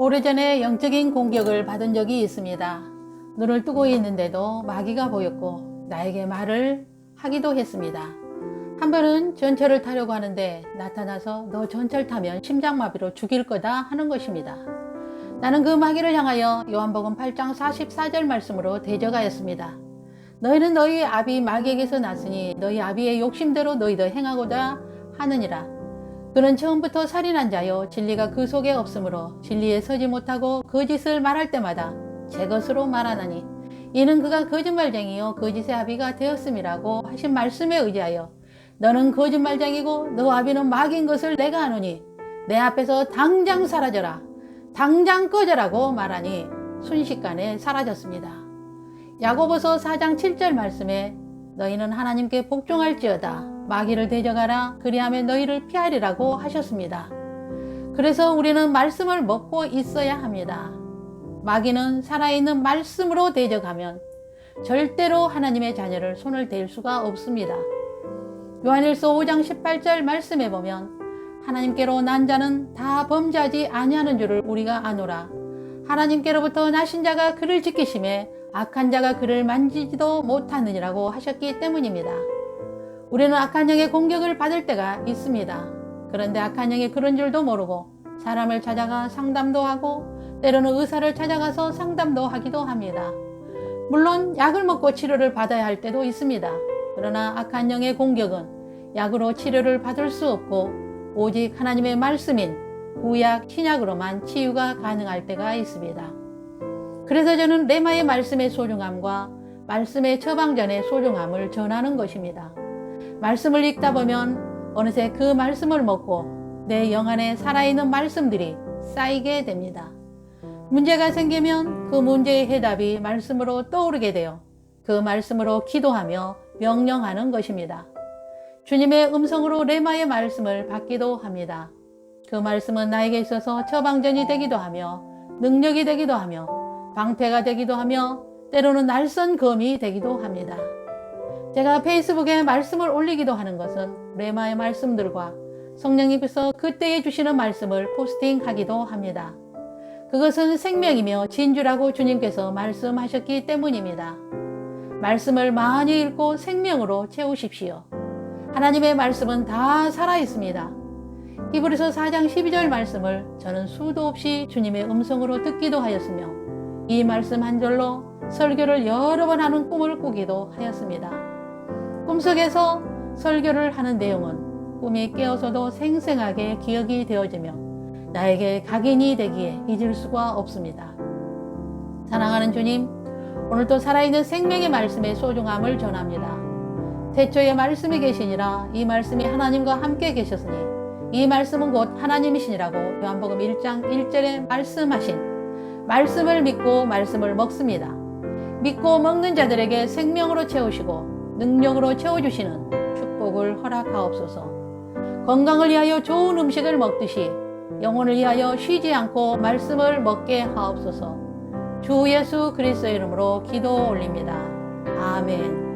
오래전에 영적인 공격을 받은 적이 있습니다. 눈을 뜨고 있는데도 마귀가 보였고 나에게 말을 하기도 했습니다. 한 번은 전철을 타려고 하는데 나타나서 너 전철 타면 심장마비로 죽일 거다 하는 것입니다. 나는 그 마귀를 향하여 요한복음 8장 44절 말씀으로 대적하였습니다. 너희는 너희 아비 마귀에게서 났으니 너희 아비의 욕심대로 너희도 행하고자 하느니라. 그는 처음부터 살인한 자요. 진리가 그 속에 없으므로 진리에 서지 못하고 거짓을 말할 때마다 제 것으로 말하나니 이는 그가 거짓말쟁이요. 거짓의 아비가 되었음이라고 하신 말씀에 의지하여 너는 거짓말쟁이고 너 아비는 마귀인 것을 내가 아노니 내 앞에서 당장 사라져라. 당장 꺼져라고 말하니 순식간에 사라졌습니다. 야고보서 4장 7절 말씀에 너희는 하나님께 복종할지어다 마귀를 대적하라 그리하면 너희를 피하리라고 하셨습니다. 그래서 우리는 말씀을 먹고 있어야 합니다. 마귀는 살아있는 말씀으로 대적하면 절대로 하나님의 자녀를 손을 댈 수가 없습니다. 요한일서 5장 18절 말씀에 보면 하나님께로 난 자는 다 범죄하지 아니하는 줄을 우리가 아노라. 하나님께로부터 나신 자가 그를 지키심에 악한 자가 그를 만지지도 못하느니라고 하셨기 때문입니다. 우리는 악한 영의 공격을 받을 때가 있습니다. 그런데 악한 영이 그런 줄도 모르고 사람을 찾아가 상담도 하고 때로는 의사를 찾아가서 상담도 하기도 합니다. 물론 약을 먹고 치료를 받아야 할 때도 있습니다. 그러나 악한 영의 공격은 약으로 치료를 받을 수 없고 오직 하나님의 말씀인 구약, 신약으로만 치유가 가능할 때가 있습니다. 그래서 저는 레마의 말씀의 소중함과 말씀의 처방전의 소중함을 전하는 것입니다. 말씀을 읽다 보면 어느새 그 말씀을 먹고 내 영 안에 살아있는 말씀들이 쌓이게 됩니다. 문제가 생기면 그 문제의 해답이 말씀으로 떠오르게 되어 그 말씀으로 기도하며 명령하는 것입니다. 주님의 음성으로 레마의 말씀을 받기도 합니다. 그 말씀은 나에게 있어서 처방전이 되기도 하며 능력이 되기도 하며 방패가 되기도 하며 때로는 날선 검이 되기도 합니다. 제가 페이스북에 말씀을 올리기도 하는 것은 레마의 말씀들과 성령님께서 그때에 주시는 말씀을 포스팅하기도 합니다. 그것은 생명이며 진주라고 주님께서 말씀하셨기 때문입니다. 말씀을 많이 읽고 생명으로 채우십시오. 하나님의 말씀은 다 살아 있습니다. 히브리서 4장 12절 말씀을 저는 수도 없이 주님의 음성으로 듣기도 하였으며 이 말씀 한 절로 설교를 여러 번 하는 꿈을 꾸기도 하였습니다. 꿈속에서 설교를 하는 내용은 꿈이 깨어서도 생생하게 기억이 되어지며 나에게 각인이 되기에 잊을 수가 없습니다. 사랑하는 주님, 오늘도 살아있는 생명의 말씀의 소중함을 전합니다. 태초에 말씀이 계시니라 이 말씀이 하나님과 함께 계셨으니 이 말씀은 곧 하나님이시니라고 요한복음 1장 1절에 말씀하신 말씀을 믿고 말씀을 먹습니다. 믿고 먹는 자들에게 생명으로 채우시고 능력으로 채워주시는 축복을 허락하옵소서. 건강을 위하여 좋은 음식을 먹듯이 영혼을 위하여 쉬지 않고 말씀을 먹게 하옵소서. 주 예수 그리스도의 이름으로 기도 올립니다. 아멘.